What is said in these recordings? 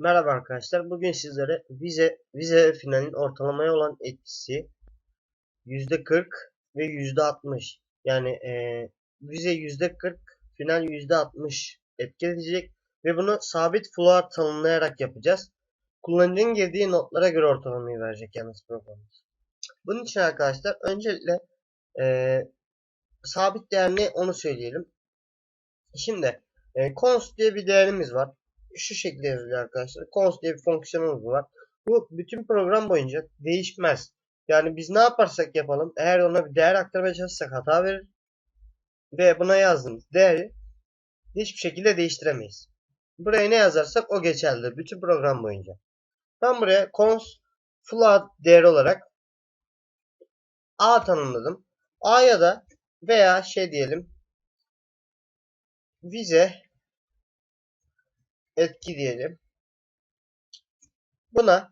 Merhaba arkadaşlar. Bugün sizlere vize vize finalin ortalamaya olan etkisi %40 ve %60. Yani e, vize %40, final %60 etki edecek ve bunu sabit float tanımlayarak yapacağız. Kullanıcının girdiği notlara göre ortalamayı verecek yalnız programımız. Bunun için arkadaşlar öncelikle e, sabit değer ne onu söyleyelim. Şimdi e, const diye bir değerimiz var şu şekilde yazılıyor arkadaşlar. Const diye bir fonksiyonumuz var. Bu bütün program boyunca değişmez. Yani biz ne yaparsak yapalım eğer ona bir değer aktarmaya çalışsak hata verir. Ve buna yazdığımız değeri hiçbir şekilde değiştiremeyiz. Buraya ne yazarsak o geçerli bütün program boyunca. Ben buraya const float değer olarak a tanımladım. A'ya da veya şey diyelim vize etki diyelim. Buna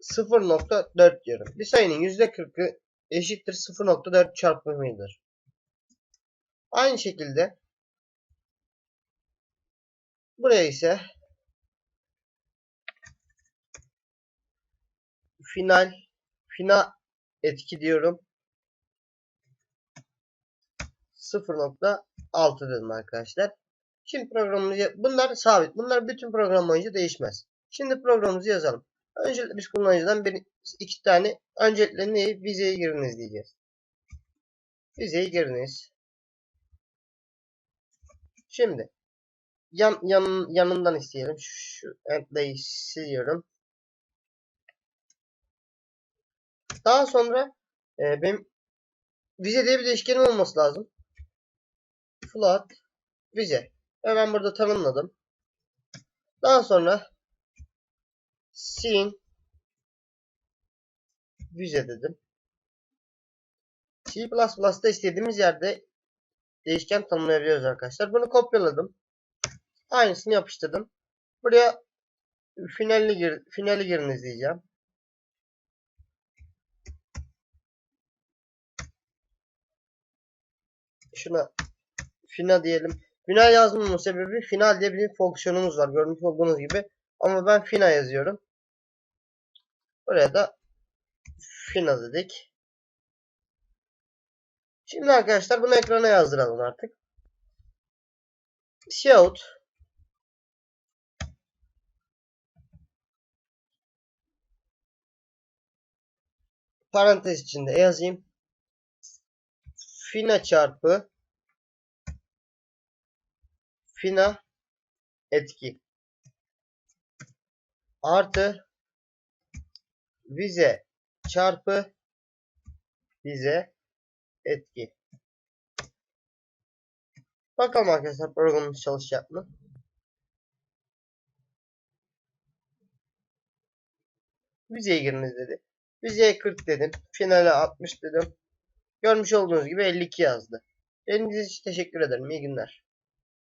0.4 diyorum. Bir sayının %40'ı eşittir 0.4 çarpımıdır. Aynı şekilde buraya ise final final etki diyorum. 0.6 dedim arkadaşlar. Şimdi programımızı bunlar sabit. Bunlar bütün program boyunca değişmez. Şimdi programımızı yazalım. Öncelikle biz kullanıcıdan bir, iki tane öncelikle neyi? Vizeye giriniz diyeceğiz. Vizeye giriniz. Şimdi yan, yan, yanından isteyelim. Şu entleyi siliyorum. Daha sonra e, benim vize diye bir değişkenim olması lazım. Float vize. Hemen burada tanımladım. Daha sonra sin vize dedim. C++'da istediğimiz yerde değişken tanımlayabiliyoruz arkadaşlar. Bunu kopyaladım. Aynısını yapıştırdım. Buraya finali, gir, finali giriniz diyeceğim. Şuna final diyelim. Final yazmamın sebebi final diye bir fonksiyonumuz var. Görmüş olduğunuz gibi. Ama ben fina yazıyorum. Buraya da fina dedik. Şimdi arkadaşlar bunu ekrana yazdıralım artık. Shout parantez içinde yazayım. Fina çarpı fina etki artı vize çarpı vize etki. Bakalım arkadaşlar programımız çalışacak mı? Vizeye giriniz dedi. Vizeye 40 dedim. Finale 60 dedim. Görmüş olduğunuz gibi 52 yazdı. Elinize için teşekkür ederim. İyi günler.